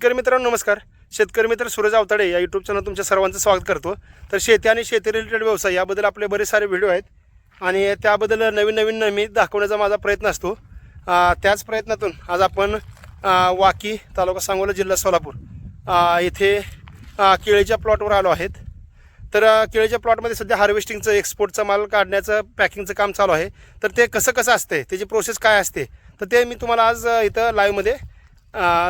शेतकरी मित्रांनो नमस्कार. शेतकरी मित्र सूरज आवताडे या यूट्यूब चॅनल तुमच्या सर्वांचं स्वागत करतो. तर शेती आणि शेती रिलेटेड व्यवसाय याबद्दल आपले बरेच सारे व्हिडिओ आहेत. आणि त्याबद्दल नवीन नवीन नेहमी दाखवण्याचा माझा प्रयत्न असतो. त्याच प्रयत्नातून आज आपण वाकी तालुका सांगोला जिल्हा सोलापूर येथे केळीच्या प्लॉटवर आलो आहेत. तर केळीच्या प्लॉटमध्ये सध्या हार्वेस्टिंगचं एक्सपोर्टचा माल काढण्याचं पॅकिंगचं काम चालू आहे. तर ते कसं कसं असते त्याची प्रोसेस काय असते तर ते मी तुम्हाला आज इथं लाईव्हमध्ये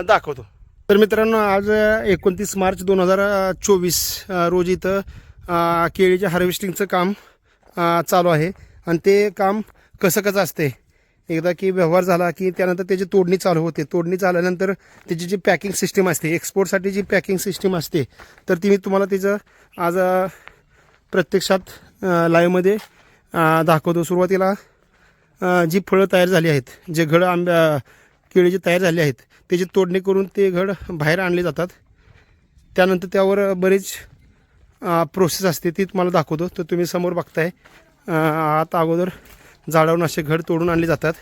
दाखवतो. तर मित्रांनो आज एकोणतीस मार्च दोन हजार चोवीस रोज इथं केळीच्या हार्वेस्टिंगचं काम चालू आहे. आणि ते काम कसं कसं असते एकदा की व्यवहार झाला की त्यानंतर त्याची तोडणी चालू होते. तोडणी झाल्यानंतर त्याची जी पॅकिंग सिस्टीम असते एक्सपोर्टसाठी जी पॅकिंग सिस्टीम असते तर ती मी तुम्हाला तिचं आज प्रत्यक्षात लाईव्हमध्ये दाखवतो. सुरुवातीला जी फळं तयार झाली आहेत जे घड आंब्या केळी जे तयार झाले आहेत. त्याची तोडणी करून ते घड बाहेर आणले जातात. त्यानंतर त्यावर बरीच प्रोसेस असते ती तुम्हाला दाखवतो. तर तुम्ही समोर बघताय आता अगोदर झाडावरून असे घड तोडून आणले जातात.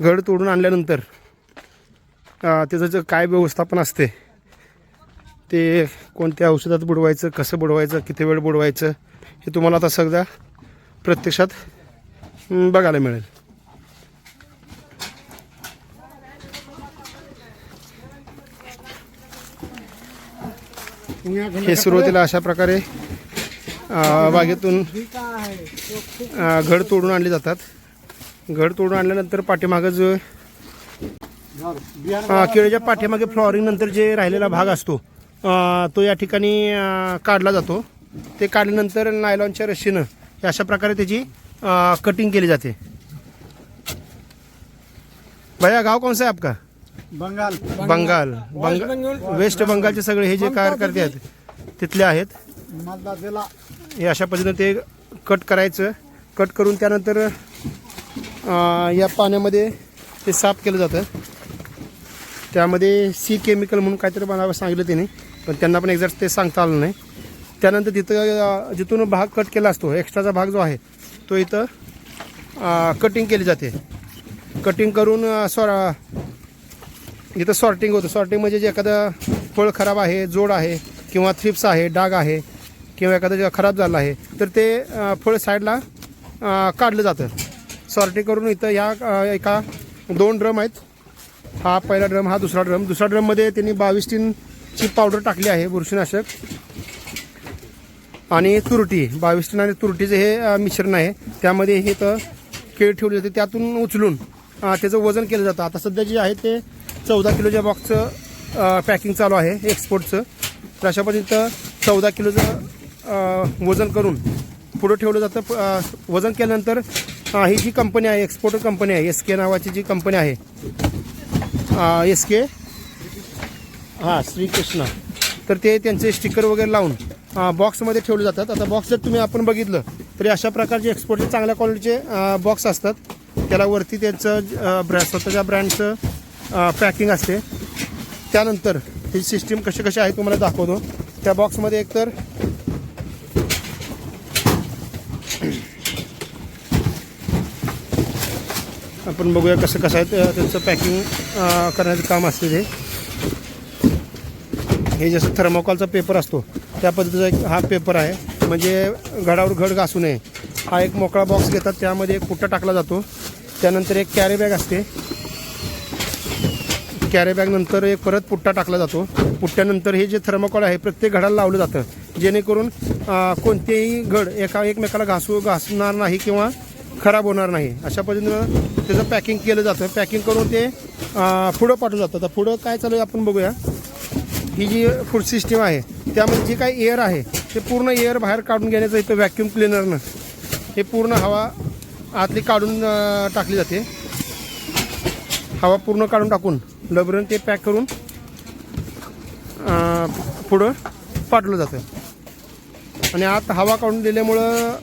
घड तोडून आणल्यानंतर त्याचं जे काय व्यवस्थापन असते ते कोणत्या औषधात बुडवायचं कसं बुडवायचं किती वेळ बुडवायचं हे तुम्हाला आता सगळ्या प्रत्यक्षात बघायला मिळेल. हे सुरुवातीला अशा प्रकारे बागेतून घड तोडून आणले जातात. घड तोडून आणल्यानंतर पाठीमागं जो केळीच्या पाठीमागे फ्लॉवरिंग नंतर जे राहिलेला भाग असतो तो या ठिकाणी काढला जातो. ते काढल्यानंतर नायलॉनच्या रशीनं अशा प्रकारे त्याची कटिंग केली जाते. भैया गाव कौन सा है आपका? बंगाल. बंगाल. बंगाल. वेस्ट बंगालचे सगळे हे जे कार्यकर्ते आहेत तिथले आहेत. जिल्हा. हे अशा पद्धतीनं ते कट करायचं. कट करून त्यानंतर अं, या पाण्यामध्ये ते साफ केलं जातं. त्यामध्ये सी केमिकल म्हणून काहीतरी बनावं सांगितलं त्यांनी पण त्यांना पण एक्झॅक्ट ते सांगता आलं नाही. त्यानंतर तिथं अं, जिथून भाग कट केला असतो एक्स्ट्राचा भाग जो आहे तो इथं कटिंग केली जाते. कटिंग करून अं, स्वर इथं सॉर्टिंग होतं. सॉर्टिंग म्हणजे जे एखादं फळ खराब आहे जोड आहे किंवा थ्रिप्स आहे डाग आहे किंवा एखादं जे खराब झालं आहे तर ते फळ साईडला काढलं जातं. सॉर्टिंग करून इथं या एका दोन ड्रम आहेत. हा पहिला ड्रम हा दुसरा ड्रम. दुसऱ्या ड्रममध्ये त्यांनी बावीस टीनची पावडर टाकली आहे बुरशीनाशक. आणि तुरटी बावीस टीन आणि तुरटीचं हे मिश्रण आहे. त्यामध्ये हे तर केळ ठेवली जाते. त्यातून उचलून त्याचं वजन केलं जातं. आता सध्या जे आहे ते चौदा किलोच्या बॉक्सचं पॅकिंग चालू आहे एक्सपोर्टचं तर अशा पद्धतीनं चौदा किलोचं वजन करून पुढं ठेवलं जातं. वजन केल्यानंतर ही जी कंपनी आहे एक्सपोर्ट कंपनी आहे एस के नावाची जी कंपनी आहे एस के हां श्रीकृष्ण. तर ते त्यांचे स्टिकर वगैरे लावून बॉक्समध्ये ठेवले जातात. आता बॉक्स जर तुम्ही आपण बघितलं तरी अशा प्रकारचे एक्सपोर्टचे चांगल्या क्वालिटीचे बॉक्स असतात. त्याला वरती त्यांचं ब्रँड ब्रॅ स्वतःच्या ब्रँडचं पॅकिंग असते. त्यानंतर ही सिस्टीम कशी कशी आहे तुम्हाला दाखवतो. त्या बॉक्समध्ये एकतर आपण बघूया कसं कसं आहे त्याचं त्यांचं पॅकिंग करण्याचं काम असते ते. हे जसं थर्मोकॉलचा पेपर असतो त्या पद्धतीचा एक हा पेपर आहे. म्हणजे घडावर घड घासू नये. हा एक मोकळा बॉक्स घेतात त्यामध्ये एक कुट्टा टाकला जातो. त्यानंतर एक कॅरी बॅग असते. कॅरेबॅगनंतर नंतर एक परत पुट्टा टाकला जातो. पुट्ट्यानंतर हे जे थर्मोकॉल आहे प्रत्येक घडाला लावलं जातं. जेणेकरून कोणतेही घड एका एकमेकाला घासू घासणार नाही किंवा खराब होणार नाही. अशा पद्धतीनं त्याचं पॅकिंग केलं जातं. पॅकिंग करून ते पुढं पाठवलं जातं. तर पुढं काय चालू आहे आपण बघूया. ही जी फूड सिस्टीम आहे त्यामध्ये जे काही एअर आहे ते पूर्ण एअर बाहेर काढून घेण्याचं इथं व्हॅक्यूम क्लिनरनं हे पूर्ण हवा आतली काढून टाकली जाते. हवा पूर्ण काढून टाकून डबरून ते पॅक करून पुढं पाठवलं जातं. आणि आत हवा काढून दिल्यामुळं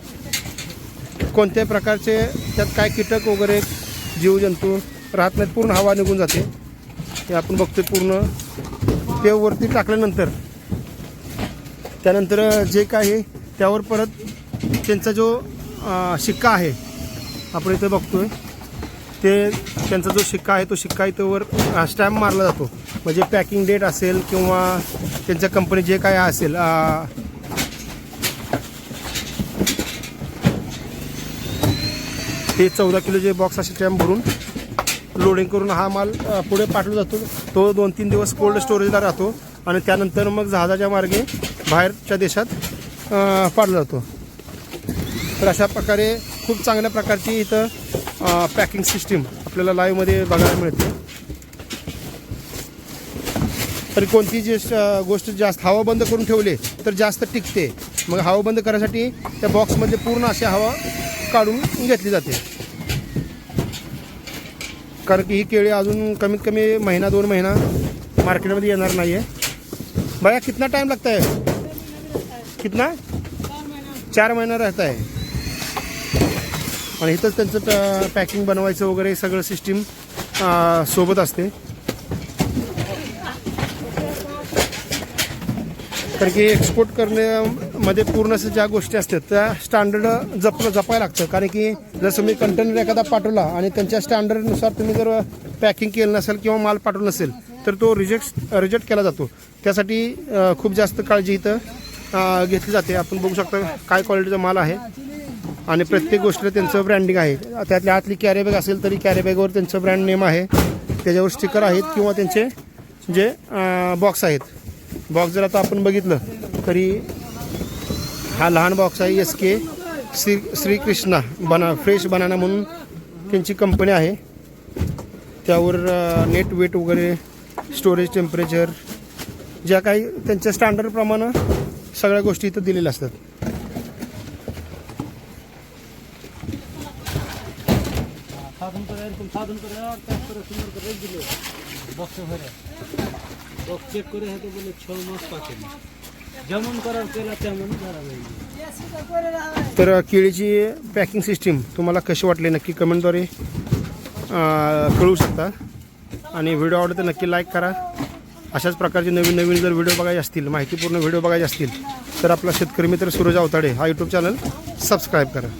कोणत्याही प्रकारचे त्यात काय कीटक वगैरे जीवजंतू राहत नाहीत पूर्ण हवा निघून जाते. हे आपण बघतो पूर्ण. ते वरती टाकल्यानंतर त्यानंतर जे काय आहे त्यावर परत त्यांचा जो शिक्का आहे आपण इथे आहे ते त्यांचा जो शिक्का आहे तो शिक्का इथंवर स्टॅम्प मारला जातो. म्हणजे पॅकिंग डेट असेल किंवा त्यांच्या कंपनी जे काय असेल ते चौदा किलो जे बॉक्स असे स्टॅम्प भरून लोडिंग करून हा माल पुढे पाठवला जातो. तो दोन तीन दिवस कोल्ड स्टोरेजला राहतो आणि त्यानंतर मग जहाजाच्या मार्गे बाहेरच्या देशात पाडला जातो. तर अशा प्रकारे खूप चांगल्या प्रकारची इथं पॅकिंग सिस्टीम आपल्याला लाईव्हमध्ये बघायला मिळते. तर कोणती जी गोष्ट जास्त हवा बंद करून ठेवले तर जास्त टिकते. मग हवा बंद करायसाठी त्या बॉक्समध्ये पूर्ण अशी हवा काढून घेतली जाते. कारण की ही केळी अजून कमीत कमी महिना दोन महिना मार्केटमध्ये येणार नाही आहे भैया कितना टाइम लागता है कितना? चार महिना रहता है. आणि इथंच त्यांचं पॅकिंग बनवायचं वगैरे सगळं सिस्टीम सोबत असते. कारण की एक्सपोर्ट करण्यामध्ये पूर्ण असं ज्या गोष्टी असतात त्या स्टँडर्ड जप जपायला लागतं. कारण की जर तुम्ही कंटेनर एखादा पाठवला आणि त्यांच्या स्टँडर्डनुसार तुम्ही जर पॅकिंग केलं नसेल किंवा माल पाठवला नसेल तर तो रिजेक्ट रिजेक्ट केला जातो. त्यासाठी खूप जास्त काळजी इथं घेतली जाते. आपण बघू शकता काय क्वालिटीचा माल आहे. आणि प्रत्येक गोष्टीला त्यांचं ब्रँडिंग आहे. त्यातल्या आतली कॅरीबॅग असेल तरी कॅरीबॅगवर त्यांचं ब्रँड नेम आहे. त्याच्यावर स्टिकर आहेत किंवा त्यांचे जे बॉक्स आहेत. बॉक्स जर आता आपण बघितलं तरी हा लहान बॉक्स आहे एस के श्री श्रीकृष्णा बना फ्रेश बनाना म्हणून त्यांची कंपनी आहे. त्यावर नेट वेट वगैरे स्टोरेज टेम्परेचर ज्या काही त्यांच्या स्टँडर्डप्रमाणे सगळ्या गोष्टी इथं दिलेल्या असतात. বক্সে ভরে বক্স চেক করে হয়তো বলে ছ মাস পাকেনি যেমন করার পেলা তেমন ধরা হয়নি तर केळीची पॅकिंग सिस्टीम तुम्हाला कशी वाटली नक्की कमेंटद्वारे अं, कळवू शकता आणि व्हिडिओ आवडला तर नक्की लाईक करा अशाच प्रकारचे नवीन नवीन जर व्हिडिओ बघायचे असतील माहितीपूर्ण व्हिडिओ बघायचे असतील तर आपला शेतकरी मित्र सूरज अवताडे हा यूट्यूब चॅनल सबस्क्राईब करा